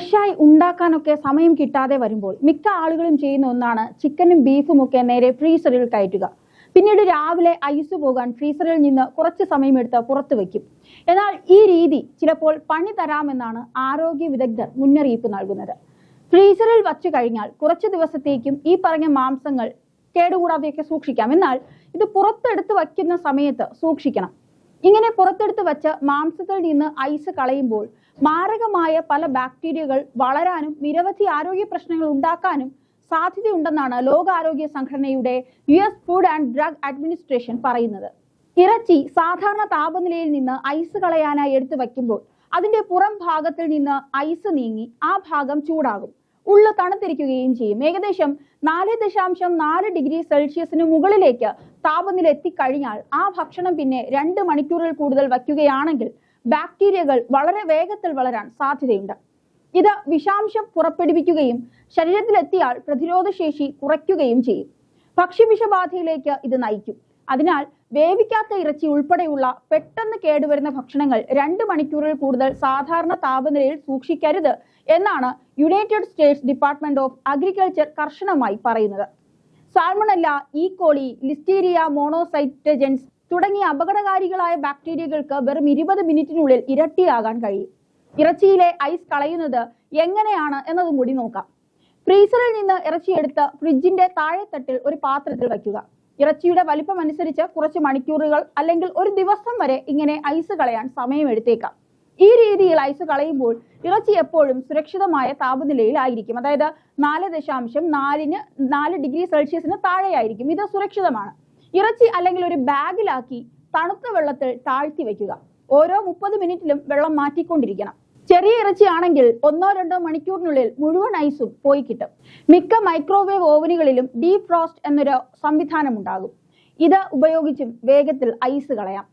ഫ്രഷായി ഉണ്ടാക്കാനൊക്കെ സമയം കിട്ടാതെ വരുമ്പോൾ മിക്ക ആളുകളും ചെയ്യുന്ന ഒന്നാണ് ചിക്കനും ബീഫും ഒക്കെ നേരെ ഫ്രീസറിൽ കയറ്റുക. പിന്നീട് രാവിലെ ഐസ് പോകാൻ ഫ്രീസറിൽ നിന്ന് കുറച്ച് സമയം എടുത്ത് പുറത്തു വയ്ക്കും എന്നാൽ ഈ രീതി ചിലപ്പോൾ പണി തരാമെന്നാണ് ആരോഗ്യ വിദഗ്ധർ മുന്നറിയിപ്പ് നൽകുന്നത്. ഫ്രീസറിൽ വച്ചു കഴിഞ്ഞാൽ കുറച്ച് ദിവസത്തേക്കും ഈ പറഞ്ഞ മാംസങ്ങൾ കേടുകൂടാതെയൊക്കെ സൂക്ഷിക്കാം. എന്നാൽ ഇത് പുറത്തെടുത്ത് വയ്ക്കുന്ന സമയത്ത് സൂക്ഷിക്കണം. ഇങ്ങനെ പുറത്തെടുത്ത് വച്ച മാംസത്തിൽ നിന്ന് ഐസ് കളയുമ്പോൾ മാരകമായ പല ബാക്ടീരിയകൾ വളരാനും നിരവധി ആരോഗ്യ പ്രശ്നങ്ങൾ ഉണ്ടാക്കാനും സാധ്യതയുണ്ടെന്നാണ് ലോകാരോഗ്യ സംഘടനയുടെ U S food and drug administration പറയുന്നത്. ഇറച്ചി സാധാരണ താപനിലയിൽ നിന്ന് ഐസ് കളയാനായി എടുത്തു വയ്ക്കുമ്പോൾ അതിന്റെ പുറം ഭാഗത്തിൽ നിന്ന് ഐസ് നീങ്ങി ആ ഭാഗം ചൂടാകും. ഉള്ള തണുത്തിരിക്കുകയും ചെയ്യും. ഏകദേശം നാല് ദശാംശം നാല് ഡിഗ്രി സെൽഷ്യസിന് മുകളിലേക്ക് താപനില എത്തിക്കഴിഞ്ഞാൽ ആ ഭക്ഷണം പിന്നെ രണ്ട് മണിക്കൂറിൽ കൂടുതൽ വയ്ക്കുകയാണെങ്കിൽ ബാക്ടീരിയകൾ വളരെ വേഗത്തിൽ വളരാൻ സാധ്യതയുണ്ട്. ഇത് വിഷാംശം പുറപ്പെടുവിക്കുകയും ശരീരത്തിലെത്തിയാൽ പ്രതിരോധശേഷി കുറയ്ക്കുകയും ചെയ്യും. ഭക്ഷ്യവിഷബാധയിലേക്ക് ഇത് നയിക്കും. അതിനാൽ വേവിക്കാത്ത ഇറച്ചി ഉൾപ്പെടെയുള്ള പെട്ടെന്ന് കേടുവരുന്ന ഭക്ഷണങ്ങൾ രണ്ട് മണിക്കൂറിൽ കൂടുതൽ സാധാരണ താപനിലയിൽ സൂക്ഷിക്കരുത് എന്നാണ് United States department of agriculture കർശനമായി പറയുന്നത്. സാൽമണല്ല ഈ കോളി ലിസ്റ്റീരിയ മോണോസൈറ്റജൻസ് തുടങ്ങിയ അപകടകാരികളായ ബാക്ടീരിയകൾക്ക് വെറും ഇരുപത് മിനിറ്റിനുള്ളിൽ ഇരട്ടിയാകാൻ കഴിയും. ഇറച്ചിയിലെ ഐസ് കളയുന്നത് എങ്ങനെയാണ് എന്നതും കൂടി നോക്കാം. ഫ്രീസറിൽ നിന്ന് ഇറച്ചി എടുത്ത് ഫ്രിഡ്ജിന്റെ താഴെത്തട്ടിൽ ഒരു പാത്രത്തിൽ വയ്ക്കുക. ഇറച്ചിയുടെ വലിപ്പം അനുസരിച്ച് കുറച്ച് മണിക്കൂറുകൾ അല്ലെങ്കിൽ ഒരു ദിവസം വരെ ഇങ്ങനെ ഐസ് കളയാൻ സമയമെടുത്തേക്കാം ഈ രീതിയിൽ ഐസ് കളയുമ്പോൾ ഇറച്ചി എപ്പോഴും സുരക്ഷിതമായ താപനിലയിൽ ആയിരിക്കും അതായത് നാല് ദശാംശം നാലിന് നാല് ഡിഗ്രി സെൽഷ്യസിന് താഴെയായിരിക്കും. ഇത് സുരക്ഷിതമാണ്. ഇറച്ചി അല്ലെങ്കിൽ ഒരു ബാഗിലാക്കി തണുത്ത വെള്ളത്തിൽ താഴ്ത്തി വയ്ക്കുക ഓരോ മുപ്പത് മിനിറ്റിലും വെള്ളം മാറ്റിക്കൊണ്ടിരിക്കണം. ചെറിയ ഇറച്ചിയാണെങ്കിൽ ഒന്നോ രണ്ടോ മണിക്കൂറിനുള്ളിൽ മുഴുവൻ ഐസും പോയി കിട്ടും. മിക്ക മൈക്രോവേവ് ഓവനുകളിലും ഡീപ് ഫ്രോസ്റ്റ് എന്നൊരു സംവിധാനം ഉണ്ടാകും ഇത് ഉപയോഗിച്ചും വേഗത്തിൽ ഐസ് കളയാം.